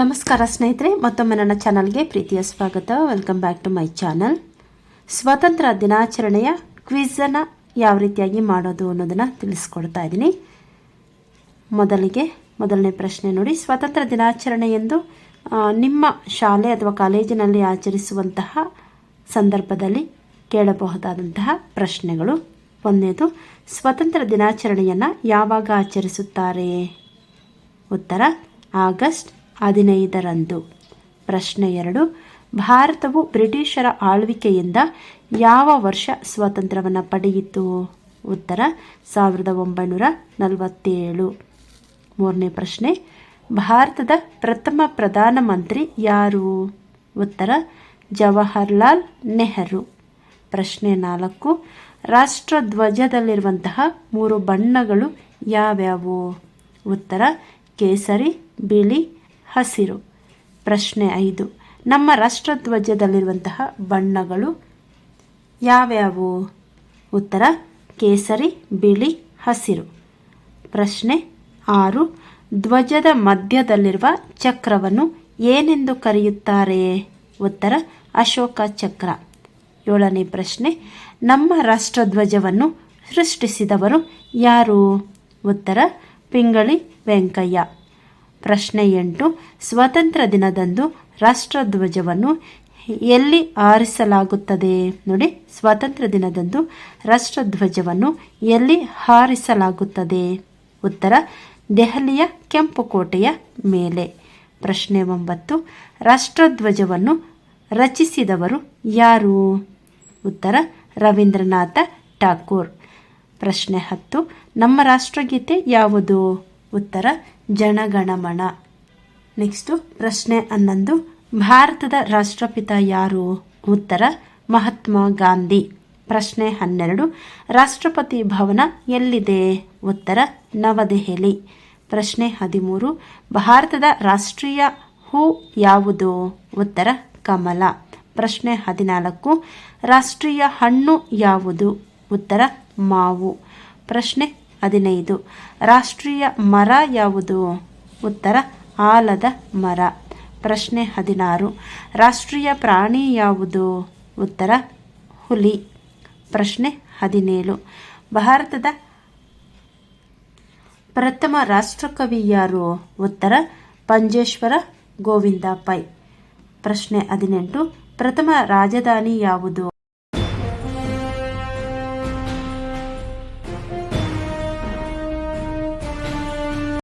ನಮಸ್ಕಾರ ಸ್ನೇಹಿತರೆ, ಮತ್ತೊಮ್ಮೆ ನನ್ನ ಚಾನಲ್ಗೆ ಪ್ರೀತಿಯ ಸ್ವಾಗತ. Welcome back to my channel ಸ್ವಾತಂತ್ರ್ಯ ದಿನಾಚರಣೆಯ ಕ್ವಿಝನ್ನು ಯಾವ ರೀತಿಯಾಗಿ ಮಾಡೋದು ಅನ್ನೋದನ್ನು ತಿಳಿಸ್ಕೊಡ್ತಾ ಇದ್ದೀನಿ. ಮೊದಲಿಗೆ ಮೊದಲನೇ ಪ್ರಶ್ನೆ ನೋಡಿ. ಸ್ವಾತಂತ್ರ್ಯ ದಿನಾಚರಣೆ ಎಂದು ನಿಮ್ಮ ಶಾಲೆ ಅಥವಾ ಕಾಲೇಜಿನಲ್ಲಿ ಆಚರಿಸುವಂತಹ ಸಂದರ್ಭದಲ್ಲಿ ಕೇಳಬಹುದಾದಂತಹ ಪ್ರಶ್ನೆಗಳು. ಒಂದನೇದು ಸ್ವಾತಂತ್ರ್ಯ ದಿನಾಚರಣೆಯನ್ನು ಯಾವಾಗ ಆಚರಿಸುತ್ತಾರೆ? ಉತ್ತರ, ಆಗಸ್ಟ್ ಹದಿನೈದರಂದು. ಪ್ರಶ್ನೆ ಎರಡು. ಭಾರತವು ಬ್ರಿಟಿಷರ ಆಳ್ವಿಕೆಯಿಂದ ಯಾವ ವರ್ಷ ಸ್ವಾತಂತ್ರ್ಯವನ್ನು ಪಡೆಯಿತು? ಉತ್ತರ, ಸಾವಿರದ ಒಂಬೈನೂರ ನಲವತ್ತೇಳು. ಮೂರನೇ ಪ್ರಶ್ನೆ. ಭಾರತದ ಪ್ರಥಮ ಪ್ರಧಾನಮಂತ್ರಿ ಯಾರು? ಉತ್ತರ, ಜವಾಹರ್ಲಾಲ್ ನೆಹರು. ಪ್ರಶ್ನೆ ನಾಲ್ಕು. ರಾಷ್ಟ್ರಧ್ವಜದಲ್ಲಿರುವಂತಹ ಮೂರು ಬಣ್ಣಗಳು ಯಾವ್ಯಾವು? ಉತ್ತರ, ಕೇಸರಿ, ಬಿಳಿ ಹಸಿರು. ಪ್ರಶ್ನೆ ಐದು. ನಮ್ಮ ರಾಷ್ಟ್ರಧ್ವಜದಲ್ಲಿರುವಂತಹ ಬಣ್ಣಗಳು ಯಾವ್ಯಾವು? ಉತ್ತರ, ಕೇಸರಿ, ಬಿಳಿ, ಹಸಿರು. ಪ್ರಶ್ನೆ ಆರು. ಧ್ವಜದ ಮಧ್ಯದಲ್ಲಿರುವ ಚಕ್ರವನ್ನು ಏನೆಂದು ಕರೆಯುತ್ತಾರೆ? ಉತ್ತರ, ಅಶೋಕ ಚಕ್ರ. ಏಳನೇ ಪ್ರಶ್ನೆ. ನಮ್ಮ ರಾಷ್ಟ್ರಧ್ವಜವನ್ನು ಸೃಷ್ಟಿಸಿದವರು ಯಾರು? ಉತ್ತರ, ಪಿಂಗಳಿ ವೆಂಕಯ್ಯ. ಪ್ರಶ್ನೆ ಎಂಟು, ಸ್ವಾತಂತ್ರ್ಯ ದಿನದಂದು ರಾಷ್ಟ್ರಧ್ವಜವನ್ನು ಎಲ್ಲಿ ಹಾರಿಸಲಾಗುತ್ತದೆ? ನೋಡಿ, ಸ್ವಾತಂತ್ರ್ಯ ದಿನದಂದು ರಾಷ್ಟ್ರಧ್ವಜವನ್ನು ಎಲ್ಲಿ ಹಾರಿಸಲಾಗುತ್ತದೆ? ಉತ್ತರ, ದೆಹಲಿಯ ಕೆಂಪು ಕೋಟೆಯ ಮೇಲೆ. ಪ್ರಶ್ನೆ ಒಂಬತ್ತು, ರಾಷ್ಟ್ರಧ್ವಜವನ್ನು ರಚಿಸಿದವರು ಯಾರು? ಉತ್ತರ, ರವೀಂದ್ರನಾಥ ಠಾಕೂರ್. ಪ್ರಶ್ನೆ ಹತ್ತು, ನಮ್ಮ ರಾಷ್ಟ್ರಗೀತೆ ಯಾವುದು? ಉತ್ತರ, ಜನಗಣಮನ. ನೆಕ್ಸ್ಟು ಪ್ರಶ್ನೆ ಹನ್ನೊಂದು. ಭಾರತದ ರಾಷ್ಟ್ರಪಿತ ಯಾರು? ಉತ್ತರ, ಮಹಾತ್ಮ ಗಾಂಧಿ. ಪ್ರಶ್ನೆ ಹನ್ನೆರಡು. ರಾಷ್ಟ್ರಪತಿ ಭವನ ಎಲ್ಲಿದೆ? ಉತ್ತರ, ನವದೆಹಲಿ. ಪ್ರಶ್ನೆ ಹದಿಮೂರು. ಭಾರತದ ರಾಷ್ಟ್ರೀಯ ಹೂ ಯಾವುದು? ಉತ್ತರ, ಕಮಲ. ಪ್ರಶ್ನೆ ಹದಿನಾಲ್ಕು. ರಾಷ್ಟ್ರೀಯ ಹಣ್ಣು ಯಾವುದು? ಉತ್ತರ, ಮಾವು. ಪ್ರಶ್ನೆ ಹದಿನೈದು. ರಾಷ್ಟ್ರೀಯ ಮರ ಯಾವುದು? ಉತ್ತರ, ಆಲದ ಮರ. ಪ್ರಶ್ನೆ ಹದಿನಾರು. ರಾಷ್ಟ್ರೀಯ ಪ್ರಾಣಿ ಯಾವುದು? ಉತ್ತರ, ಹುಲಿ. ಪ್ರಶ್ನೆ ಹದಿನೇಳು. ಭಾರತದ ಪ್ರಥಮ ರಾಷ್ಟ್ರಕವಿ ಯಾರು? ಉತ್ತರ ಪಂಜೇಶ್ವರ ಗೋವಿಂದ ಪೈ. ಪ್ರಶ್ನೆ ಹದಿನೆಂಟು. ಪ್ರಥಮ ರಾಜಧಾನಿ ಯಾವುದು?